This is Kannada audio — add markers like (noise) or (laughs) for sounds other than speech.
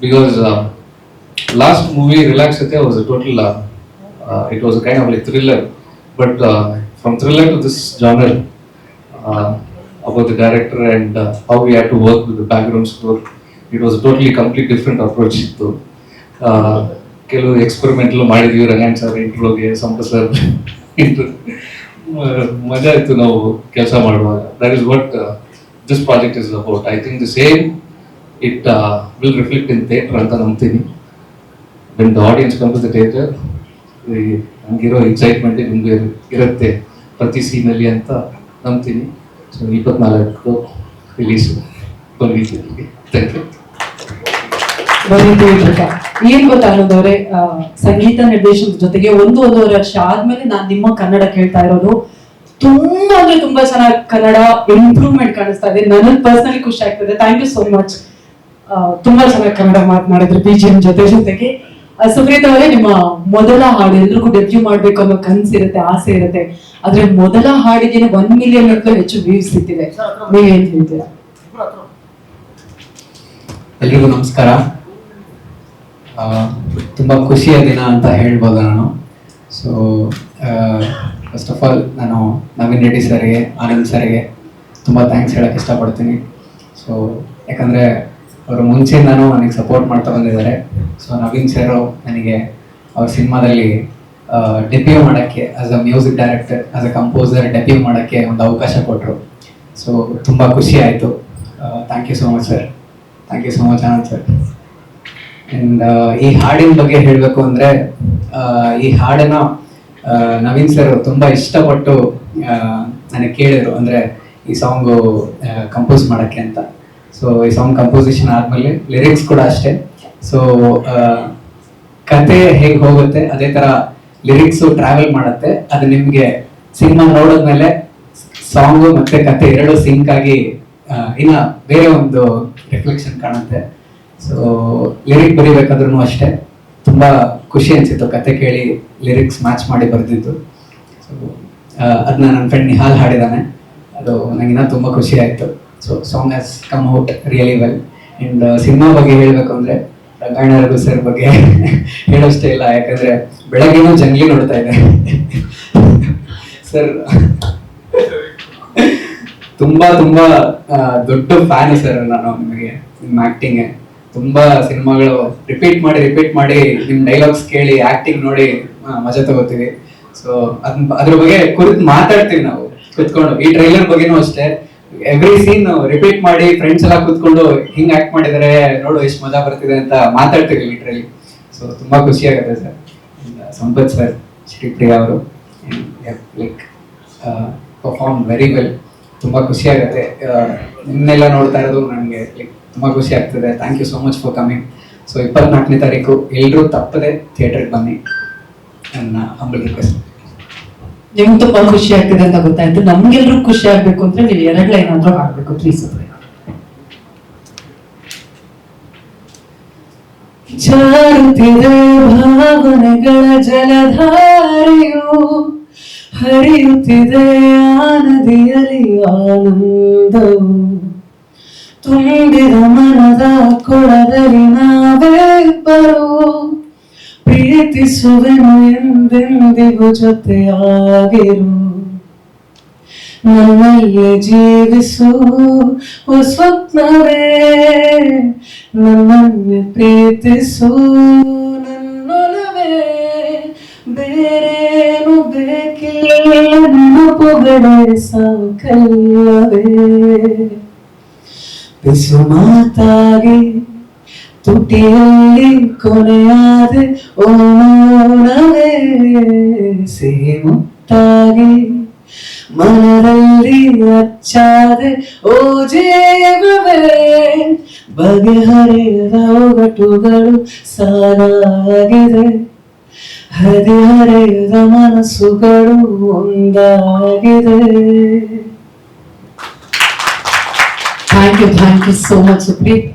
because uh, last movie Relax Relaxate was a total uh, uh, it was a kind of like thriller but uh, from thriller to this genre uh, about the director and uh, how we had to work with the background score it was a totally complete different approach ಇತ್ತು Uh, ಕೆಲವು ಎಕ್ಸ್ಪೆರಿಮೆಂಟ್ಲು ಮಾಡಿದ್ವಿ ರಂಗಾಯಣ್ ಸರ್ ಇಂಟ್ರೋಗೆ ಸಂಪ ಸರ್ ಮಜಾ ಇತ್ತು ನಾವು ಕೆಲಸ ಮಾಡುವಾಗ that is what this project is about I think the same it will reflect in theatre ಅಂತ ನಂಬ್ತೀನಿ. When the audience comes to theatre ಹಂಗಿರೋ excitement ನಿಮ್ಗೆ ಇರು- ಇರುತ್ತೆ ಪ್ರತಿ ಸೀನಲ್ಲಿ ಅಂತ ನಂಬ್ತೀನಿ. ಸೊ ಇಪ್ಪತ್ನಾಲ್ಕು ರಿಲೀಸ್ ಬಂದಿದ್ದೀನಿ ಥ್ಯಾಂಕ್ ಯು. ಏನ್ ಗೊತ್ತಾ ಅನ್ನೋದವ್ರೆ ಸಂಗೀತ ನಿರ್ದೇಶನದ ಜೊತೆಗೆ ಒಂದು ಒಂದೂವರೆ ವರ್ಷ ಆದ್ಮೇಲೆ ನಾನು ನಿಮ್ಮ ಕನ್ನಡ ಕೇಳ್ತಾ ಇರೋದು. ತುಂಬಾ ಅಂದ್ರೆ ತುಂಬಾ ಚೆನ್ನಾಗಿ ಕನ್ನಡ ಇಂಪ್ರೂವ್ಮೆಂಟ್ ಕಾಣಿಸ್ತಾ ಇದೆ. ನನಗೆ ಪರ್ಸನಲಿ ಖುಷಿ ಆಗ್ತದೆ ಥ್ಯಾಂಕ್ ಯು ಸೋ ಮಚ್ ತುಂಬಾ ಚೆನ್ನಾಗಿ ಕನ್ನಡ ಮಾತನಾಡಿದ್ರು ಬಿ ಜಿ ಎಂ ಜೊತೆ ಜೊತೆಗೆ. ಸುಪ್ರೀತ್ ಅವರೇ ನಿಮ್ಮ ಮೊದಲ ಹಾಡು ಎಲ್ರಿಗೂ ಡೆಬ್ಯೂ ಮಾಡ್ಬೇಕು ಅನ್ನೋ ಕನ್ಸಿರುತ್ತೆ ಆಸೆ ಇರುತ್ತೆ. ಆದ್ರೆ ಮೊದಲ ಹಾಡಿಗೆ ಒನ್ ಮಿಲಿಯನ್ ಅಂತ ಹೆಚ್ಚು ವ್ಯೂಸ್ ಸಿಕ್ಕಿದೆ ನೀವೇನ್ ಹೇಳ್ತೀರಾ? ಎಲ್ರಿಗೂ ನಮಸ್ಕಾರ. ತುಂಬ ಖುಷಿಯ ದಿನ ಅಂತ ಹೇಳ್ಬೋದು ನಾನು? ಸೊ ಫಸ್ಟ್ ಆಫ್ ಆಲ್ ನಾನು ನವೀನ್ ರೆಡ್ಡಿ ಸರ್ಗೆ, ಆನಂದ್ ಸರ್ಗೆ ತುಂಬ ಥ್ಯಾಂಕ್ಸ್ ಹೇಳಕ್ಕೆ ಇಷ್ಟಪಡ್ತೀನಿ. ಸೊ ಯಾಕಂದರೆ ಅವರು ಮುಂಚೆಯಿಂದನೂ ನನಗೆ ಸಪೋರ್ಟ್ ಮಾಡ್ತಾ ಬಂದಿದ್ದಾರೆ. ಸೊ ನವೀನ್ ಸರ್ ನನಗೆ ಅವ್ರ ಸಿನಿಮಾದಲ್ಲಿ ಡೆಬ್ಯೂ ಮಾಡೋಕ್ಕೆ as a music director as a composer debut ಮಾಡೋಕ್ಕೆ ಒಂದು ಅವಕಾಶ ಕೊಟ್ಟರು ಸೊ ತುಂಬ ಖುಷಿ ಆಯಿತು. Thank you so much sir thank you so much Anand sir and ಈ ಹಾಡಿನ ಬಗ್ಗೆ ಹೇಳಬೇಕು ಅಂದರೆ ಈ ಹಾಡನ್ನ ನವೀನ್ ಸರ್ ತುಂಬ ಇಷ್ಟಪಟ್ಟು ನನಗೆ ಕೇಳಿದರು ಅಂದರೆ ಈ ಸಾಂಗು ಕಂಪೋಸ್ ಮಾಡೋಕ್ಕೆ ಅಂತ. ಸೊ ಈ ಸಾಂಗ್ ಕಂಪೋಸಿಷನ್ ಆದ್ಮೇಲೆ ಲಿರಿಕ್ಸ್ ಕೂಡ ಅಷ್ಟೇ. ಸೊ ಕತೆ ಹೇಗೆ ಹೋಗುತ್ತೆ, ಅದೇ ತರ ಲಿರಿಕ್ಸು ಟ್ರಾವೆಲ್ ಮಾಡುತ್ತೆ. ಅದು ನಿಮ್ಗೆ ಸಿನಿಮಾ ನೋಡಿದ್ಮೇಲೆ ಸಾಂಗು ಮತ್ತೆ ಕತೆ ಎರಡು ಸಿಂಕ್ ಆಗಿ ಇನ್ನ ಬೇರೆ ಒಂದು ರಿಫ್ಲೆಕ್ಷನ್ ಕಾಣುತ್ತೆ. ಸೊ ಲಿರಿಕ್ ಬರಿಬೇಕಾದ್ರೂ ಅಷ್ಟೇ. ತುಂಬಾ ಖುಷಿ ಅನ್ಸಿತ್ತು ಕತೆ ಕೇಳಿ ಲಿರಿಕ್ಸ್ ಮ್ಯಾಚ್ ಮಾಡಿ ಬರೆದಿದ್ದು. ಸೊ ಅದನ್ನ ನನ್ನ ಫ್ರೆಂಡ್ ನಿಹಾಲ್ ಹಾಡಿದಾನೆ. ಅದು ನನಗಿನ್ನ ತುಂಬಾ ಖುಷಿ ಆಯ್ತು. So song has come out really well and cinema ಬಗ್ಗೆ ಹೇಳಬೇಕು ಅಂದ್ರೆ ರಂಗಾಯಣ ರಘು ಸರ್ ಬಗ್ಗೆ (laughs) ಹೇಳೋಷ್ಟೇ ಇಲ್ಲ. ಯಾಕಂದ್ರೆ, ಬೆಳಗ್ಗೆನೂ ಜಂಗ್ಲಿ ನೋಡ್ತಾ ಇದೆ ಸರ್ ತುಂಬಾ ತುಂಬಾ ದೊಡ್ಡ ಫ್ಯಾನ್ ಸರ್ ನಾನು ನಿಮಗೆ, ನಿಮ್ಮ ಆಕ್ಟಿಂಗ್ ತುಂಬಾ ಸಿನಿಮಾಗಳು ರಿಪೀಟ್ ಮಾಡಿ ರಿಪೀಟ್ ಮಾಡಿ ನಿಮ್ಮ ಡೈಲಾಗ್ಸ್ ಕೇಳಿ ಆ್ಯಕ್ಟಿಂಗ್ ನೋಡಿ ಮಜಾ ತಗೋತೀವಿ. ಸೊ ಅದ್, ಅದ್ರ ಬಗ್ಗೆ ಕುರಿತು ಮಾತಾಡ್ತೀವಿ ನಾವು. ಕುತ್ಕೊಂಡು, ಈ ಟ್ರೈಲರ್ ಬಗ್ಗೆನೂ ಅಷ್ಟೇ. ಎವ್ರಿ ಸೀನ್ ರಿಪೀಟ್ ಮಾಡಿ ಫ್ರೆಂಡ್ಸ್ ಎಲ್ಲ ಕುತ್ಕೊಂಡು ಹಿಂಗ್ ಆಕ್ಟ್ ಮಾಡಿದ್ರೆ, ನೋಡು ಎಷ್ಟು ಮಜಾ ಬರ್ತಿದೆ ಅಂತ ಮಾತಾಡ್ತೀವಿ ಲಿಟ್ರಲಿ ಸೊ ತುಂಬಾ ಖುಷಿ ಆಗುತ್ತೆ ಸರ್. ಸಂಪತ್ ಸರ್, ಶ್ರೀಪ್ರಿಯಾ ಅವರು ಲೈಕ್ ಪರ್ಫಾರ್ಮ್ ವೆರಿ ವೆಲ್ ತುಂಬಾ ಖುಷಿ ಆಗುತ್ತೆ. ನಿನ್ನೆಲ್ಲ ನೋಡ್ತಾ ಇರೋದು ನನಗೆ ಲೈಕ್ ತುಂಬಾ ಖುಷಿ ಆಗ್ತದೆ. Thank you so much for coming so ಇಪ್ಪತ್ನಾಲ್ಕನೇ ತಾರೀಕು ಎಲ್ಲರೂ ತಪ್ಪದೆ ಥಿಯೇಟರ್ಗೆ ಬನ್ನಿ. ನನ್ನ ಹಂಬಲ್ ರಿಕ್ವೆಸ್ಟ್ ನಿಮ್ಗೆ ತುಂಬಾ ಖುಷಿ ಆಗ್ತಿದೆ ಅಂತ ಗೊತ್ತಾಯ್ತು. ನಮ್ಗೆಲ್ರೂ ಖುಷಿ ಆಗ್ಬೇಕು ಅಂದ್ರೆ ನೀವು ಎರಡ್ ಲೈನ್ ಆದ್ರೂ ಆಗ್ಬೇಕು ಪ್ಲೀಸ್ ಭಾವನೆಗಳ ಜಲಧಾರೆಯು ಹರಿಯುತ್ತಿದೆ ಆ ನದಿಯಲ್ಲಿ ಆನಂದವು. ತುಂಬಿದ ಮನದ ಕೊಳದಲ್ಲಿ ನಾವಿಬ್ಬರು ಪ್ರೀತಿಸುವೆನು ಎಂದೆಂದಿಗೂ ಜೊತೆಯಾಗಿರು. ನನ್ನಲ್ಲಿ ಜೀವಿಸು ಸ್ವಪ್ನವೇ, ನನ್ನನ್ನು ಪ್ರೀತಿಸು ನನ್ನೊಲವೇ. ಬೇರೇನು ಬೇಕಿಲ್ಲ ನೆನಪುಗಳೇ ಸಾಕಲ್ಲವೇ. ಬಿಸು ಮಾತಾಗಿ ತುಟಿಯಲ್ಲಿ ಕೊನೆಯಾದೆ ಓ ಮೌನವೇ ಸಿಹಿ ಮುತ್ತಾಗಿ ಮನದಲ್ಲಿ ಅಚ್ಚಾದೆ ಓ ಜೀವವೇ ಬಗೆಹರಿಯದ ಒಗಟುಗಳು ಸಾಲಾಗಿದೆ ಹದಿಹರೆಯದ ಮನಸ್ಸುಗಳು ಒಂದಾಗಿದೆ thank you thank you so much Supreeth